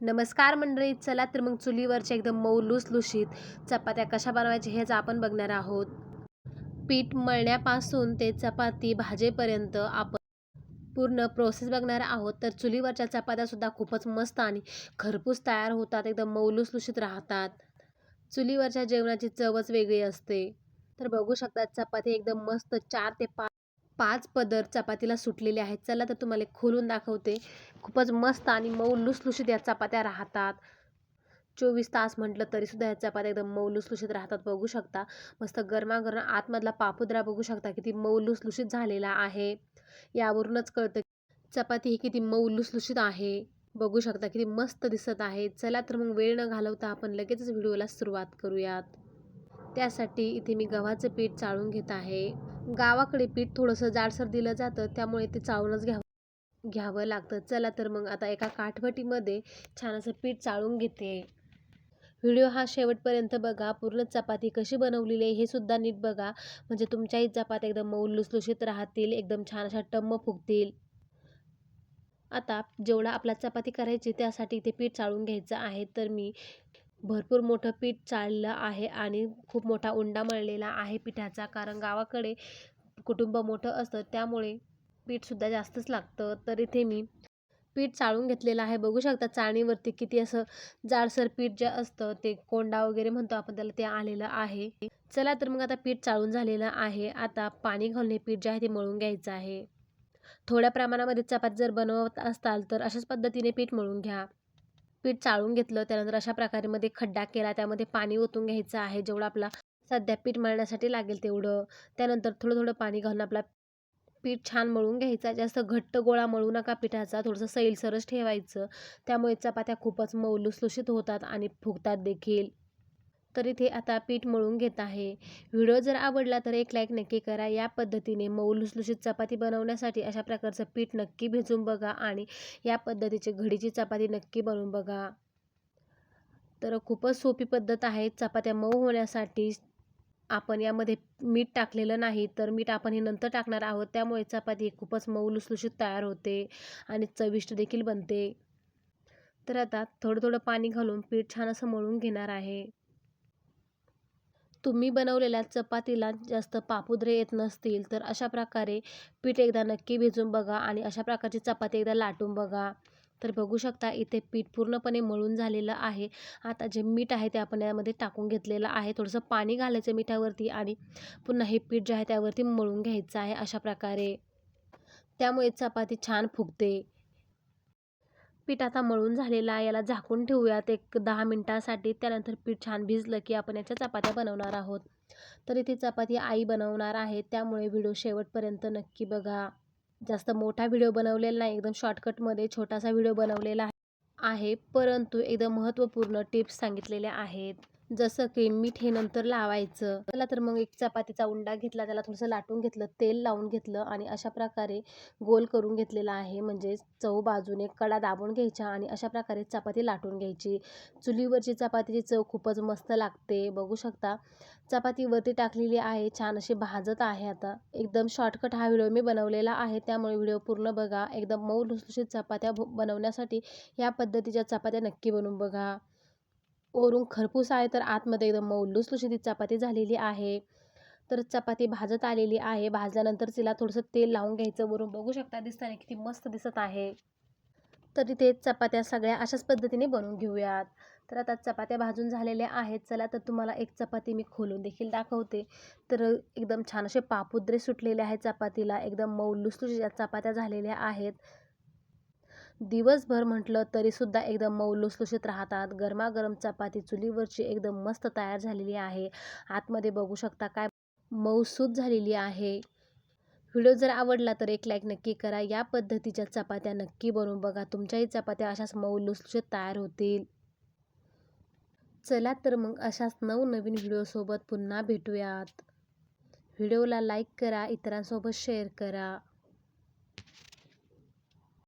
नमस्कार मंडळी चला तर मग चुलीवरच्या एकदम मऊ लुसलुशीत चपात्या कशा बनवायच्या हेच आपण बघणार आहोत. पीठ मळण्यापासून ते चपाती भाजेपर्यंत आपण पूर्ण प्रोसेस बघणार आहोत. तर चुलीवरच्या चपात्यासुद्धा खूपच मस्त आणि खरपूस तयार होतात एकदम मऊ लुसलुशीत राहतात. चुलीवरच्या जेवणाची चवच वेगळी असते. तर बघू शकता चपाती एकदम मस्त चार ते पाच पाच पदर चपातीला सुटलेले आहेत. चला तर तुम्हाला खोलून दाखवते. खूपच मस्त आणि मऊ लुसलुशीत या चपात्या राहतात. चोवीस तास म्हटलं तरीसुद्धा या चपात्या एकदम मऊ लुसलुशीत राहतात. बघू शकता. मस्त गरमागरम आतमधला पापुद्रा बघू शकता. किती मऊ लुसलुशीत झालेला आहे. यावरूनच कळतं चपाती ही किती मऊ लुसलुशीत आहे. बघू शकता किती मस्त दिसत आहे. चला तर मग वेळ न घालवता आपण लगेचच व्हिडिओला सुरुवात करूयात. त्यासाठी इथे मी गव्हाचं पीठ चाळून घेत आहे. गावाकडे पीठ थोडंसं जाडसर दिलं जातं त्यामुळे ते चाळूनच घ्यावं घ्यावं लागतं. चला तर मग आता एका काठवटीमध्ये छान असं पीठ चाळून घेते. व्हिडिओ हा शेवटपर्यंत बघा. पूर्ण चपाती कशी बनवलेली आहे हे सुद्धा नीट बघा. म्हणजे तुमच्याही चपात्या एकदम मऊ लुसलुशीत राहतील एकदम छान अशा टम्म फुगतील. आता जेवढा आपला चपाती करायची त्यासाठी इथे पीठ चाळून घ्यायचं आहे. तर मी भरपूर मोठं पीठ चाळलं आहे आणि खूप मोठा उंडा मळलेला आहे पिठाचा. कारण गावाकडे कुटुंब मोठं असतं त्यामुळे पीठसुद्धा जास्तच लागतं. तर इथे मी पीठ चाळून घेतलेलं आहे. बघू शकता चाळणीवरती किती असं जाडसर पीठ जे असतं ते कोंडा वगैरे म्हणतो आपण त्याला ते आलेलं आहे. चला तर मग आता पीठ चाळून झालेलं आहे. आता पाणी घालून हे पीठ जे आहे ते मळून घ्यायचं आहे. थोड्या प्रमाणामध्ये चपाती जर बनवत असाल तर अशाच पद्धतीने पीठ मळून घ्या. पीठ चाळून घेतलं त्यानंतर अशा प्रकारे मध्ये खड्डा केला त्यामध्ये पाणी ओतून घ्यायचं आहे जेवढं आपला सध्या पीठ मळण्यासाठी लागेल तेवढं. त्यानंतर थोडं थोडं पाणी घालून आपला पीठ छान मळून घ्यायचा. जास्त घट्ट गोळा मळू नका पिठाचा थोडंसं सैलसरच ठेवायचं. त्यामुळे चपात्या खूपच मऊ लुसलुशीत होतात आणि फुगतात देखील. तर इथे आता पीठ मळून घेत आहे. व्हिडिओ जर आवडला तर एक लाईक नक्की करा. या पद्धतीने मऊ लुसलुशीत चपाती बनवण्यासाठी अशा प्रकारचं पीठ नक्की भिजून बघा आणि या पद्धतीची घडीची चपाती नक्की बनवून बघा. तर खूपच सोपी पद्धत आहे. चपात्या मऊ होण्यासाठी आपण यामध्ये मीठ टाकलेलं नाही तर मीठ आपण हे नंतर टाकणार आहोत. त्यामुळे चपाती खूपच मऊ लुसलुशीत तयार होते आणि चविष्ट देखील बनते. तर आता थोडं थोडं पाणी घालून पीठ छान असं मळून घेणार आहे. तुम्ही बनवलेल्या चपातीला जास्त पापुद्रे येत नसतील तर अशा प्रकारे पीठ एकदा नक्की भिजून बघा आणि अशा प्रकारची चपाती एकदा लाटून बघा. तर बघू शकता इथे पीठ पूर्णपणे मळून झालेलं आहे. आता जे मीठ आहे ते आपण यामध्ये टाकून घेतलेलं आहे. थोडंसं पाणी घालायचं मिठावरती आणि पुन्हा हे पीठ जे आहे त्यावरती मळून घ्यायचं आहे अशा प्रकारे. त्यामुळे चपाती छान फुगते. पीठ आता मळून झालेलं आहे. याला झाकून ठेवूयात एक दहा मिनटासाठी. त्यानंतर पीठ छान भिजलं की आपण याच्या चपात्या बनवणार आहोत. तर इथे चपाती आई बनवणार आहे. त्यामुळे व्हिडिओ शेवटपर्यंत नक्की बघा. जास्त मोठा व्हिडिओ बनवलेला नाही. एकदम शॉर्टकटमध्ये छोटासा व्हिडिओ बनवलेला आहे. परंतु एकदम महत्त्वपूर्ण टिप्स सांगितलेल्या आहेत. जसं की मीठ हे नंतर लावायचं. त्याला तर मग एक चपातीचा उंडा घेतला त्याला थोडंसं लाटून घेतलं तेल लावून घेतलं आणि अशा प्रकारे गोल करून घेतलेला आहे. म्हणजे चव बाजूने कडा दाबून घ्यायच्या आणि अशा प्रकारे चपाती लाटून घ्यायची. चुलीवरची चपातीची चव खूपच मस्त लागते बघू शकता. चपाती वरती टाकलेली आहे छान अशी भाजत आहे आता. एकदम शॉर्टकट हा व्हिडिओ मी बनवलेला आहे त्यामुळे व्हिडिओ पूर्ण बघा. एकदम मऊ लुसलुशीत चपात्या बनवण्यासाठी या पद्धतीच्या चपात्या नक्की बनवून बघा. वरून खरपूस आहे तर आतमध्ये एकदम मऊ लुसलुशीत चपाती झालेली आहे. तर चपाती भाजत आलेली आहे. भाजल्यानंतर तिला थोडंसं तेल लावून घ्यायचं. वरून बघू शकता दिसताना किती मस्त दिसत आहे. तर इथे चपात्या सगळ्या अशाच पद्धतीने बनवून घेऊयात. तर आता चपात्या भाजून झालेल्या आहेत. चला तर तुम्हाला एक चपाती मी खोलून देखील दाखवते. तर एकदम छान असे पापुद्रे सुटलेले आहेत चपातीला. एकदम मऊ लुसलुशीत चपात्या झालेल्या आहेत. दिवसभर म्हटलं तरीसुद्धा एकदम मऊ लुसलुशीत राहतात. गरमागरम चपाती चुलीवरची एकदम मस्त तयार झालेली आहे. आतमध्ये बघू शकता काय मऊसूद झालेली आहे. व्हिडिओ जर आवडला तर एक लाईक नक्की करा. या पद्धतीच्या चपात्या नक्की बनवून बघा. तुमच्याही चपात्या अशाच मऊ लुसलुशीत तयार होतील. चला तर मग अशाच नवनवीन व्हिडिओसोबत पुन्हा भेटूयात. व्हिडिओला लाईक करा इतरांसोबत शेअर करा.